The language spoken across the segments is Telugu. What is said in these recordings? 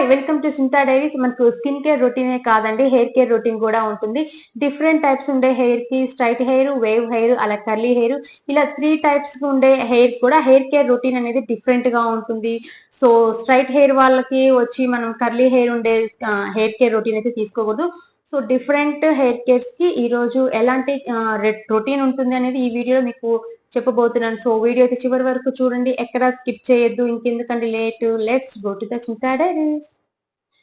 Hi welcome to Suntha diaries మనకు స్కిన్ కేర్ రొటీనే కాదండి హెయిర్ కేర్ రొటీన్ కూడా ఉంటుంది. డిఫరెంట్ టైప్స్ ఉండే హెయిర్కి స్ట్రైట్ హెయిర్ వేవ్ హెయిర్ అలా కర్లీ హెయిర్ ఇలా త్రీ టైప్స్ ఉండే హెయిర్ కూడా హెయిర్ కేర్ రొటీన్ అనేది డిఫరెంట్గా ఉంటుంది. సో స్ట్రైట్ హెయిర్ వాళ్ళకి వచ్చి మనం కర్లీ హెయిర్ ఉండే హెయిర్ కేర్ రొటీన్ అయితే తీసుకోకూడదు. సో డిఫరెంట్ హెయిర్ కేర్స్కి ఈ రోజు ఎలాంటి రొటీన్ ఉంటుంది అనేది ఈ వీడియోలో మీకు చెప్పబోతున్నాను. సో వీడియో అయితే చివరి వరకు చూడండి. ఎక్కడ స్కిప్ చేయొద్దు. ఇంకెందుకండి late? Let's go to the Smita diaries.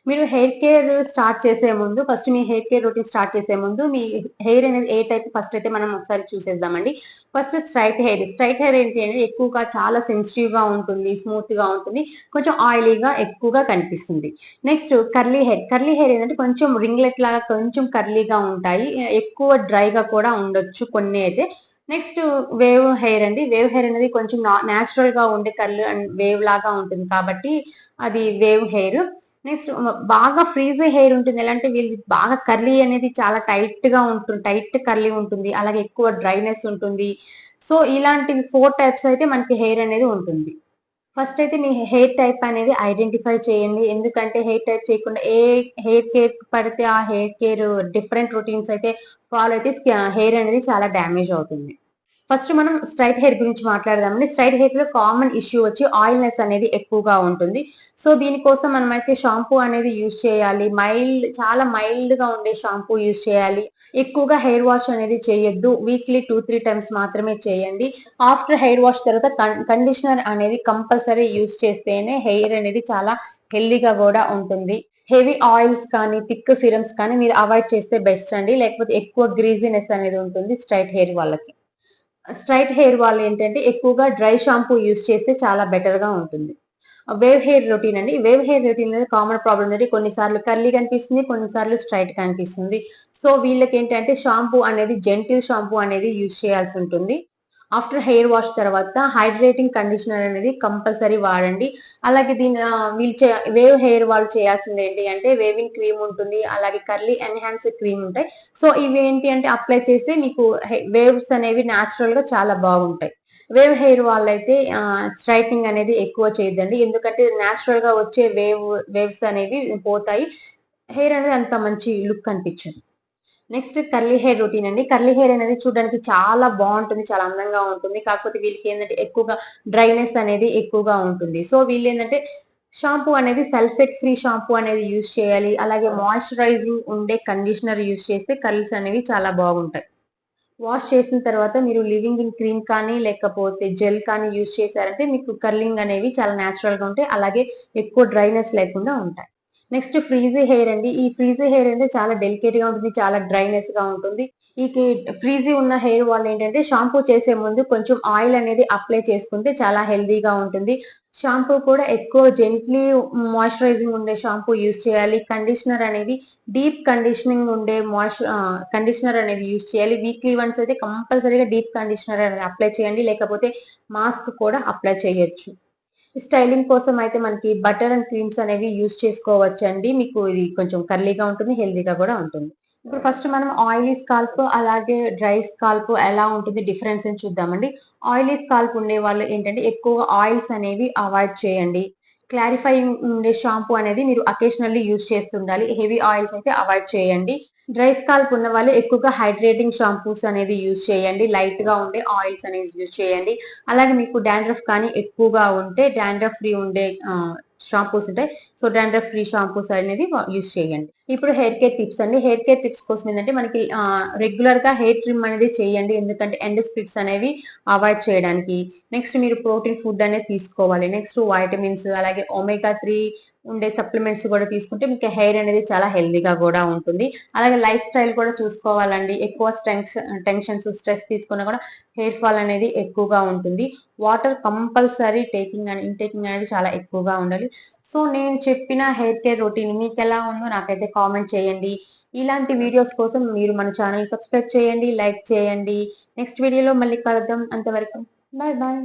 మీరు హెయిర్ కేర్ స్టార్ట్ చేసే ముందు ఫస్ట్ మీ హెయిర్ కేర్ రొటీన్ స్టార్ట్ చేసే ముందు మీ హెయిర్ అనేది ఏ టైప్ ఫస్ట్ అయితే మనం ఒకసారి చూసేద్దామండి. First straight hair straight hair ఏంటి అనేది ఎక్కువగా చాలా సెన్సిటివ్గా ఉంటుంది స్మూత్గా ఉంటుంది కొంచెం ఆయిలీగా ఎక్కువగా కనిపిస్తుంది. Next curly hair curly hair ఏంటంటే కొంచెం రింగ్లెట్ లాగా కొంచెం కర్లీగా ఉంటాయి ఎక్కువ డ్రైగా కూడా ఉండొచ్చు కొన్ని అయితే. నెక్స్ట్ వేవ్ హెయిర్ అండి వేవ్ హెయిర్ అనేది కొంచెం న్యాచురల్గా ఉండే కర్లు అండ్ వేవ్ లాగా ఉంటుంది కాబట్టి అది వేవ్ హెయిర్ నెక్స్ట్ బాగా ఫ్రీజ్ హెయిర్ ఉంటుంది. ఎలా అంటే వీళ్ళు బాగా కర్లీ అనేది చాలా టైట్గా ఉంటుంది. టైట్ కర్లీ ఉంటుంది. అలాగే ఎక్కువ డ్రైనెస్ ఉంటుంది. సో ఇలాంటి ఫోర్ టైప్స్ అయితే మనకి హెయిర్ అనేది ఉంటుంది. ఫస్ట్ అయితే మీ హెయిర్ టైప్ అనేది ఐడెంటిఫై చేయండి. ఎందుకంటే హెయిర్ టైప్ చేయకుండా ఏ హెయిర్ కేర్ పడితే ఆ హెయిర్ కేర్ డిఫరెంట్ రొటీన్స్ అయితే ఫాలో అయితే హెయిర్ అనేది చాలా డ్యామేజ్ అవుతుంది. ఫస్ట్ మనం స్ట్రైట్ హెయిర్ గురించి మాట్లాడదామండి. స్ట్రైట్ హెయిర్లో కామన్ ఇష్యూ వచ్చి ఆయిల్నెస్ అనేది ఎక్కువగా ఉంటుంది. సో దీనికోసం మనం అయితే షాంపూ అనేది యూజ్ చేయాలి. మైల్డ్ చాలా మైల్డ్గా ఉండే షాంపూ యూజ్ చేయాలి. ఎక్కువగా హెయిర్ వాష్ అనేది చేయొద్దు. వీక్లీ టూ త్రీ టైమ్స్ మాత్రమే చేయండి. ఆఫ్టర్ హెయిర్ వాష్ తర్వాత కండిషనర్ అనేది కంపల్సరీ యూజ్ చేస్తేనే హెయిర్ అనేది చాలా హెల్దీగా కూడా ఉంటుంది. హెవీ ఆయిల్స్ కానీ థిక్ సిరమ్స్ కానీ మీరు అవాయిడ్ చేస్తే బెస్ట్ అండి. లేకపోతే ఎక్కువ గ్రీజీనెస్ అనేది ఉంటుంది స్ట్రైట్ హెయిర్ వాళ్ళకి. స్ట్రైట్ హెయిర్ వాళ్ళు ఏంటంటే ఎక్కువగా డ్రై షాంపూ యూస్ చేస్తే చాలా బెటర్గా ఉంటుంది. వేవ్ హెయిర్ రొటీన్ అండి. వేవ్ హెయిర్ రొటీన్ అనేది కామన్ ప్రాబ్లం అనేది కొన్నిసార్లు కర్లీ కనిపిస్తుంది కొన్నిసార్లు స్ట్రైట్ కనిపిస్తుంది. సో వీళ్ళకి ఏంటంటే షాంపూ అనేది జెంటిల్ షాంపూ అనేది యూజ్ చేయాల్సి ఉంటుంది. ఆఫ్టర్ హెయిర్ వాష్ తర్వాత హైడ్రేటింగ్ కండిషనర్ అనేది కంపల్సరీ వాడండి. అలాగే దీని వీళ్ళు వేవ్ హెయిర్ వాళ్ళు చేయాల్సింది ఏంటి అంటే వేవింగ్ క్రీమ్ ఉంటుంది అలాగే కర్లీ ఎన్హాన్స్ క్రీమ్ ఉంటాయి. సో ఇవి ఏంటి అంటే అప్లై చేస్తే మీకు వేవ్స్ అనేవి న్యాచురల్గా చాలా బాగుంటాయి. వేవ్ హెయిర్ వాళ్ళైతే స్ట్రైటింగ్ అనేది ఎక్కువ చేయదండి ఎందుకంటే న్యాచురల్గా వచ్చే వేవ్ వేవ్స్ అనేవి పోతాయి. హెయిర్ అనేది అంత మంచి లుక్ అనిపించదు. నెక్స్ట్ కర్లీ హెయిర్ రొటీన్ అండి. కర్లీ హెయిర్ అనేది చూడడానికి చాలా బాగుంటుంది చాలా అందంగా ఉంటుంది. కాకపోతే వీళ్ళకి ఏంటంటే ఎక్కువగా డ్రైనెస్ అనేది ఎక్కువగా ఉంటుంది. సో వీళ్ళు ఏంటంటే షాంపూ అనేది సల్ఫేట్ ఫ్రీ షాంపూ అనేది యూజ్ చేయాలి. అలాగే మాయిశ్చరైజింగ్ ఉండే కండిషనర్ యూజ్ చేస్తే కర్ల్స్ అనేవి చాలా బాగుంటాయి. వాష్ చేసిన తర్వాత మీరు లివింగ్ ఇన్ క్రీమ్ కానీ లేకపోతే జెల్ కానీ యూజ్ చేశారంటే మీకు కర్లింగ్ అనేవి చాలా న్యాచురల్గా ఉంటాయి. అలాగే ఎక్కువ డ్రైనెస్ లేకుండా ఉంటాయి. నెక్స్ట్ ఫ్రీజీ హెయిర్ అండి. ఈ ఫ్రీజీ హెయిర్ అంటే చాలా డెలికేట్గా ఉంటుంది చాలా డ్రైనెస్గా ఉంటుంది. ఈ ఫ్రీజీ ఉన్న హెయిర్ వాళ్ళు ఏంటంటే షాంపూ చేసే ముందు కొంచెం ఆయిల్ అనేది అప్లై చేసుకుంటే చాలా హెల్దీగా ఉంటుంది. షాంపూ కూడా ఎక్కువ జెంట్లీ మాయిశ్చరైజింగ్ ఉండే షాంపూ యూజ్ చేయాలి. కండిషనర్ అనేది డీప్ కండిషనింగ్ ఉండే మాయిశ్చ కండిషనర్ అనేది యూజ్ చేయాలి. వీక్లీ వన్స్ అయితే కంపల్సరీగా డీప్ కండిషనర్ అనేది అప్లై చేయండి. లేకపోతే మాస్క్ కూడా అప్లై చేయొచ్చు. స్టైలింగ్ కోసం అయితే మనకి బటర్ అండ్ క్రీమ్స్ అనేవి యూజ్ చేసుకోవచ్చు అండి మీకు ఇది కొంచెం కర్లీగా ఉంటుంది హెల్దీగా కూడా ఉంటుంది. ఇప్పుడు ఫస్ట్ మనం ఆయిలీ స్కాల్ప్ అలాగే డ్రై స్కాల్ప్ ఎలా ఉంటుంది డిఫరెన్స్ అని చూద్దామండి. ఆయిలీ స్కాల్ప్ ఉండే వాళ్ళు ఏంటంటే ఎక్కువ ఆయిల్స్ అనేవి అవాయిడ్ చేయండి. క్లారిఫైయింగ్ ఉండే షాంపూ అనేది మీరు అకేషనల్లీ యూజ్ చేస్తుండాలి. హెవీ ఆయిల్స్ అయితే అవాయిడ్ చేయండి. డ్రై స్కాల్ప్ ఉన్న వాళ్ళు ఎక్కువగా హైడ్రేటింగ్ షాంపూస్ అనేది యూజ్ చేయండి. లైట్గా ఉండే ఆయిల్స్ అనేది యూజ్ చేయండి. అలాగే మీకు డాండ్రఫ్ కానీ ఎక్కువగా ఉంటే డాండ్రఫ్ ఫ్రీ ఉండే షాంపూస్ ఉంటాయి. సో డాండ్రఫ్ ఫ్రీ షాంపూస్ అనేది యూజ్ చేయండి. ఇప్పుడు హెయిర్ కేర్ టిప్స్ అండి. హెయిర్ కేర్ టిప్స్ కోసం ఏంటంటే మనకి రెగ్యులర్గా హెయిర్ ట్రిమ్ అనేది చేయండి. ఎందుకంటే ఎండ్ స్ప్లిట్స్ అనేవి అవాయిడ్ చేయడానికి. నెక్స్ట్ మీరు ప్రోటీన్ ఫుడ్ అనేది తీసుకోవాలి. నెక్స్ట్ వైటమిన్స్ అలాగే ఒమేగా త్రీ ఉండే సప్లిమెంట్స్ కూడా తీసుకుంటే మీకు హెయిర్ అనేది చాలా హెల్దీగా కూడా ఉంటుంది. అలాగే లైఫ్ స్టైల్ కూడా చూసుకోవాలండి. ఎక్కువ టెన్షన్స్ స్ట్రెస్ తీసుకున్నా కూడా హెయిర్ ఫాల్ అనేది ఎక్కువగా ఉంటుంది. Water compulsory taking and intaking అనేది చాలా ఎక్కువగా ఉండాలి. సో నేను చెప్పిన హెయిర్ కేర్ రొటీన్ మీకు ఎలా ఉందో నాకైతే కామెంట్ చేయండి. ఇలాంటి వీడియోస్ కోసం మీరు మన ఛానల్ సబ్స్క్రైబ్ చేయండి లైక్ చేయండి. నెక్స్ట్ వీడియోలో మళ్ళీ కలుద్దాం. అంతవరకు బాయ్ బాయ్